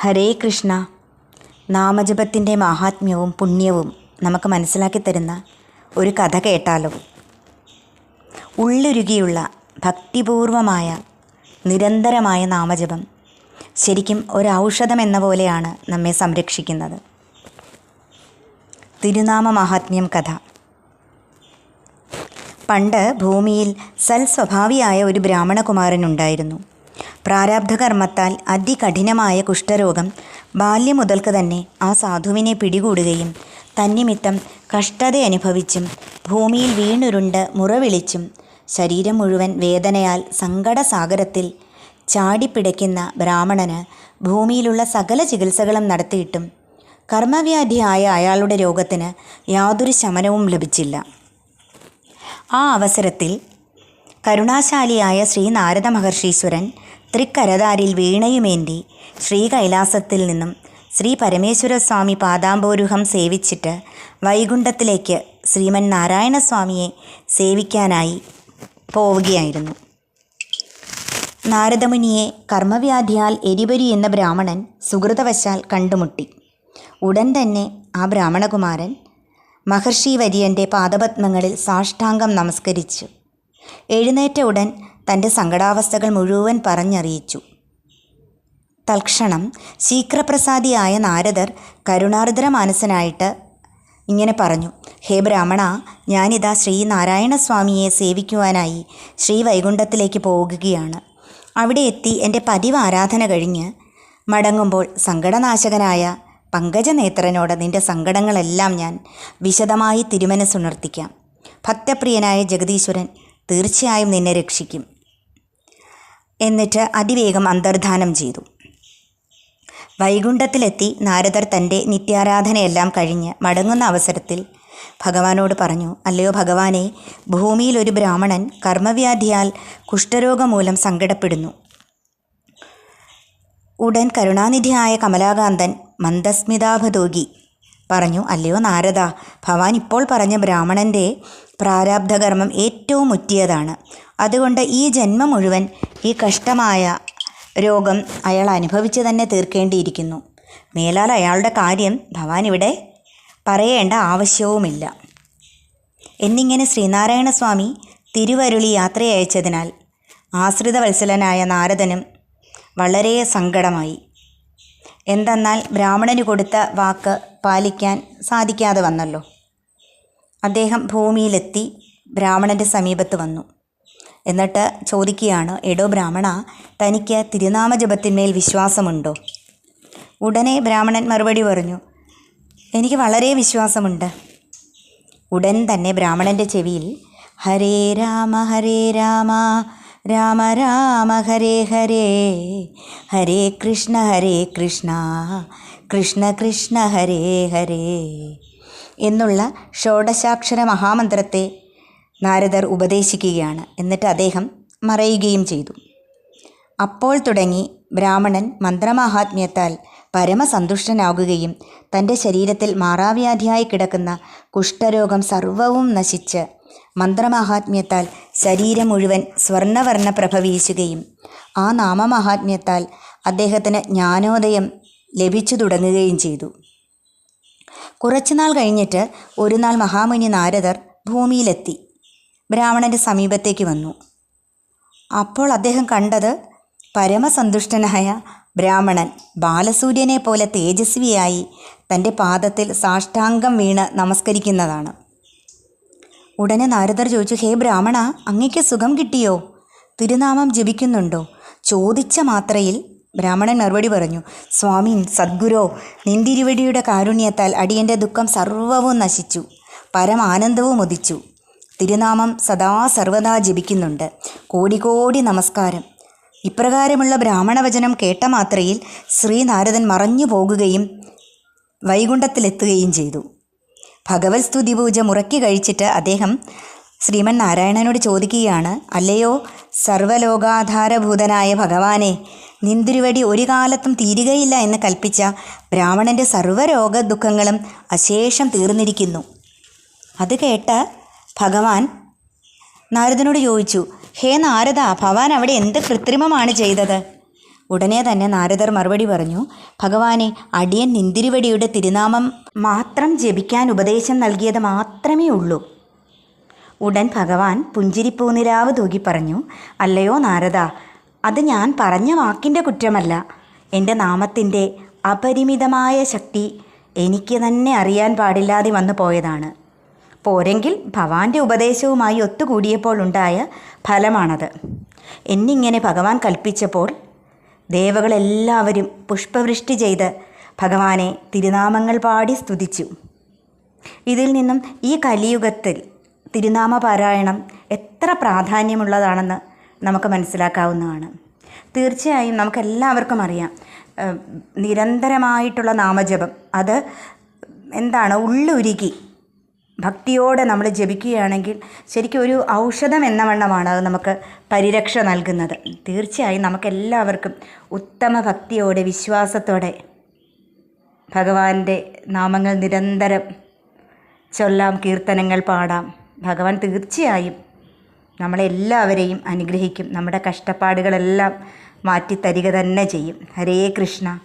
ഹരേ കൃഷ്ണ. നാമജപത്തിന്റെ മഹാത്മ്യവും പുണ്യവും നമുക്ക് മനസ്സിലാക്കി തരുന്ന ഒരു കഥ കേട്ടാലോ? ഉള്ളുരുകിയുള്ള ഭക്തിപൂർവമായ നിരന്തരമായ നാമജപം ശരിക്കും ഒരു ഔഷധം എന്ന പോലെയാണ് നമ്മെ സംരക്ഷിക്കുന്നത്. തിരുനാമ മഹാത്മ്യം കഥ. പണ്ട് ഭൂമിയിൽ സൽസ്വഭാവിയായ ഒരു ബ്രാഹ്മണകുമാരനുണ്ടായിരുന്നു പ്രാരാബ്ധകർമ്മത്താൽ അതികഠിനമായ കുഷ്ഠരോഗം ബാല്യം മുതൽക്ക് തന്നെ ആ സാധുവിനെ പിടികൂടുകയും തന്നിമിത്തം കഷ്ടത അനുഭവിച്ചും ഭൂമിയിൽ വീണുരുണ്ട് മുറവിളിച്ചും ശരീരം മുഴുവൻ വേദനയാൽ സങ്കടസാഗരത്തിൽ ചാടിപ്പിടയ്ക്കുന്ന ബ്രാഹ്മണന് ഭൂമിയിലുള്ള സകല ചികിത്സകളും നടത്തിയിട്ടും കർമ്മവ്യാധിയായ അയാളുടെ രോഗത്തിന് യാതൊരു ശമനവും ലഭിച്ചില്ല. ആ അവസരത്തിൽ കരുണാശാലിയായ ശ്രീ നാരദ മഹർഷീശ്വരൻ തൃക്കരതാരിൽ വീണയുമേന്തി ശ്രീ കൈലാസത്തിൽ നിന്നും ശ്രീ പരമേശ്വര സ്വാമി പാദാംബോരുഹം സേവിച്ചിട്ട് വൈകുണ്ഠത്തിലേക്ക് ശ്രീമൻ നാരായണസ്വാമിയെ സേവിക്കാനായി പോവുകയായിരുന്നു. നാരദമുനിയെ കർമ്മവ്യാധിയാൽ എരിപരി എന്ന ബ്രാഹ്മണൻ സുഹൃതവശാൽ കണ്ടുമുട്ടി. ഉടൻ തന്നെ ആ ബ്രാഹ്മണകുമാരൻ മഹർഷി വര്യന്റെ പാദപത്മങ്ങളിൽ സാഷ്ടാംഗം നമസ്കരിച്ചു. എഴുന്നേറ്റ ഉടൻ തന്റെ സങ്കടാവസ്ഥകൾ മുഴുവൻ പറഞ്ഞറിയിച്ചു. തൽക്ഷണം ശീക്രപ്രസാദിയായ നാരദർ കരുണാർദ്ര മാനസനായിട്ട് ഇങ്ങനെ പറഞ്ഞു ഹേ ബ്രാഹ്മണ ഞാനിതാ ശ്രീനാരായണസ്വാമിയെ സേവിക്കുവാനായി ശ്രീവൈകുണ്ഠത്തിലേക്ക് പോകുകയാണ്. അവിടെ എത്തി എന്റെ പതിവ് ആരാധന കഴിഞ്ഞ് മടങ്ങുമ്പോൾ സങ്കടനാശകനായ പങ്കജനേത്രനോട് നിന്റെ സങ്കടങ്ങളെല്ലാം ഞാൻ വിശദമായി തിരുമനസ്സുണർത്തിക്കാം ഭക്തപ്രിയനായ ജഗദീശ്വരൻ തീർച്ചയായും നിന്നെ രക്ഷിക്കും. എന്നിട്ട് അതിവേഗം അന്തർധാനം ചെയ്തു. വൈകുണ്ഠത്തിലെത്തി നാരദർ തന്റെ നിത്യാരാധനയെല്ലാം കഴിഞ്ഞ് മടങ്ങുന്ന അവസരത്തിൽ ഭഗവാനോട് പറഞ്ഞു അല്ലയോ ഭഗവാനെ ഭൂമിയിൽ ഒരു ബ്രാഹ്മണൻ കർമ്മവ്യാധിയാൽ കുഷ്ഠരോഗം മൂലം സങ്കടപ്പെടുന്നു. ഉടൻ കരുണാനിധിയായ കമലാകാന്തൻ മന്ദസ്മിതാഭതോഗി പറഞ്ഞു അല്ലയോ നാരദ ഭവാൻ ഇപ്പോൾ പറഞ്ഞ ബ്രാഹ്മണന്റെ പ്രാരാബ്ധകർമ്മം ഏറ്റവും മുറ്റിയതാണ്. അതുകൊണ്ട് ഈ ജന്മം മുഴുവൻ ഈ കഷ്ടമായ രോഗം അയാൾ അനുഭവിച്ച് തന്നെ തീർക്കേണ്ടിയിരിക്കുന്നു. മേലാൽ അയാളുടെ കാര്യം ഭവാൻ ഇവിടെ പറയേണ്ട ആവശ്യവുമില്ല. എന്നിങ്ങനെ ശ്രീനാരായണ സ്വാമി തിരുവരുളി ആശ്രിത വത്സലനായ നാരദനും വളരെ സങ്കടമായി. എന്തെന്നാൽ ബ്രാഹ്മണന് കൊടുത്ത വാക്ക് പാലിക്കാൻ സാധിക്കാതെ വന്നല്ലോ. അദ്ദേഹം ഭൂമിയിലെത്തി ബ്രാഹ്മണന്റെ സമീപത്ത് വന്നു. എന്നിട്ട് ചോദിക്കുകയാണ് എടോ ബ്രാഹ്മണ തനിക്ക് തിരുനാമജപത്തിന്മേൽ വിശ്വാസമുണ്ടോ? ഉടനെ ബ്രാഹ്മണൻ മറുപടി പറഞ്ഞു എനിക്ക് വളരെ വിശ്വാസമുണ്ട്. ഉടൻ തന്നെ ബ്രാഹ്മണന്റെ ചെവിയിൽ ഹരേ രാമ ഹരേ രാമ രാമ രാമ ഹരേ ഹരേ ഹരേ കൃഷ്ണ ഹരേ കൃഷ്ണ കൃഷ്ണ കൃഷ്ണ ഹരേ ഹരേ എന്നുള്ള ഷോഡശാക്ഷര മഹാമന്ത്രത്തെ നാരദർ ഉപദേശിക്കുകയാണ്. എന്നിട്ട് അദ്ദേഹം മറയുകയും ചെയ്തു. അപ്പോൾ തുടങ്ങി ബ്രാഹ്മണൻ മന്ത്രമാഹാത്മ്യത്താൽ പരമസന്തുഷ്ടനാകുകയും തന്റെ ശരീരത്തിൽ മാറാവ്യാധിയായി കിടക്കുന്ന കുഷ്ഠരോഗം സർവവും നശിച്ച് മന്ത്രമാഹാത്മ്യത്താൽ ശരീരം മുഴുവൻ സ്വർണവർണ പ്രഭ വീശുകയും ആ നാമമാഹാത്മ്യത്താൽ അദ്ദേഹത്തിന് ജ്ഞാനോദയം ലഭിച്ചു തുടങ്ങുകയും ചെയ്തു. കുറച്ചുനാൾ കഴിഞ്ഞിട്ട് ഒരു നാൾ മഹാമുനി നാരദർ ഭൂമിയിലെത്തി. ബ്രാഹ്മണന്റെ സമീപത്തേക്ക് വന്നു. അപ്പോൾ അദ്ദേഹം കണ്ടത് പരമസന്തുഷ്ടനായ ബ്രാഹ്മണൻ ബാലസൂര്യനെ പോലെ തേജസ്വിയായി തന്റെ പാദത്തിൽ സാഷ്ടാംഗം വീണ് നമസ്കരിക്കുന്നതാണ്. ഉടനെ നാരദർ ചോദിച്ചു ഹേ ബ്രാഹ്മണ അങ്ങയ്ക്ക് സുഖം കിട്ടിയോ? തിരുനാമം ജപിക്കുന്നുണ്ടോ? ചോദിച്ച മാത്രയിൽ ബ്രാഹ്മണൻ മറുപടി പറഞ്ഞു സ്വാമി സദ്ഗുരോ നിന്തിരുവടിയുടെ കാരുണ്യത്താൽ അടിയന്റെ ദുഃഖം സർവവും നശിച്ചു പരമാനന്ദവും ഉദിച്ചു. തിരുനാമം സദാ സർവദാ ജപിക്കുന്നുണ്ട്. കോടി കോടി നമസ്കാരം. ഇപ്രകാരമുള്ള ബ്രാഹ്മണവചനം കേട്ട മാത്രയിൽ ശ്രീനാരദൻ മറഞ്ഞു പോകുകയും വൈകുണ്ഠത്തിലെത്തുകയും ചെയ്തു. ഭഗവത് സ്തുതി പൂജ മുറക്കി കഴിച്ചിട്ട് അദ്ദേഹം ശ്രീമൻ നാരായണനോട് ചോദിക്കുകയാണ് അല്ലയോ സർവലോകാധാരഭൂതനായ ഭഗവാനെ നിന്തിരുവടി ഒരു കാലത്തും തീരുകയില്ല എന്ന് കൽപ്പിച്ച ബ്രാഹ്മണന്റെ സർവരോഗ ദുഃഖങ്ങളും അശേഷം തീർന്നിരിക്കുന്നു. അത് കേട്ട് ഭഗവാൻ നാരദനോട് ചോദിച്ചു ഹേ നാരദ ഭവാൻ അവിടെ എന്ത് കൃത്രിമമാണ് ചെയ്തത്? ഉടനെ തന്നെ നാരദർ മറുപടി പറഞ്ഞു ഭഗവാനെ അടിയൻ നിന്തിരിവടിയുടെ തിരുനാമം മാത്രം ജപിക്കാൻ ഉപദേശം നൽകിയത് മാത്രമേ ഉള്ളൂ. ഉടൻ ഭഗവാൻ പുഞ്ചിരിപ്പൂനിരാവ് തൂകി പറഞ്ഞു അല്ലയോ നാരദ അത് ഞാൻ പറഞ്ഞ വാക്കിന്റെ കുറ്റമല്ല. എന്റെ നാമത്തിന്റെ അപരിമിതമായ ശക്തി എനിക്ക് തന്നെ അറിയാൻ പാടില്ലാതെ വന്നു പോയതാണ്. പോരെങ്കിൽ ഭവാന്റെ ഉപദേശവുമായി ഒത്തുകൂടിയപ്പോൾ ഉണ്ടായ ഫലമാണത്. എന്നിങ്ങനെ ഭഗവാൻ കൽപ്പിച്ചപ്പോൾ ദേവകളെല്ലാവരും പുഷ്പവൃഷ്ടി ചെയ്ത് ഭഗവാനെ തിരുനാമങ്ങൾ പാടി സ്തുതിച്ചു. ഇതിൽ നിന്നും ഈ കലിയുഗത്തിൽ തിരുനാമ പാരായണം എത്ര പ്രാധാന്യമുള്ളതാണെന്ന് നമുക്ക് മനസ്സിലാക്കാവുന്നതാണ്. തീർച്ചയായും നമുക്കെല്ലാവർക്കും അറിയാം നിരന്തരമായിട്ടുള്ള നാമജപം. അത് എന്താണ്? ഉള്ളുരുകി. ഭക്തിയോടെ നമ്മൾ ജപിക്കുകയാണെങ്കിൽ ശരിക്കും ഒരു ഔഷധം എന്ന വണ്ണമാണ് അത് നമുക്ക് പരിരക്ഷ നൽകുന്നത്. തീർച്ചയായും നമുക്കെല്ലാവർക്കും ഉത്തമ ഭക്തിയോടെ വിശ്വാസത്തോടെ ഭഗവാന്റെ നാമങ്ങൾ നിരന്തരം ചൊല്ലാം കീർത്തനങ്ങൾ പാടാം. ഭഗവാൻ തീർച്ചയായും നമ്മളെല്ലാവരെയും അനുഗ്രഹിക്കും. നമ്മുടെ കഷ്ടപ്പാടുകളെല്ലാം മാറ്റി തരിക തന്നെ ചെയ്യും. ഹരേ കൃഷ്ണ.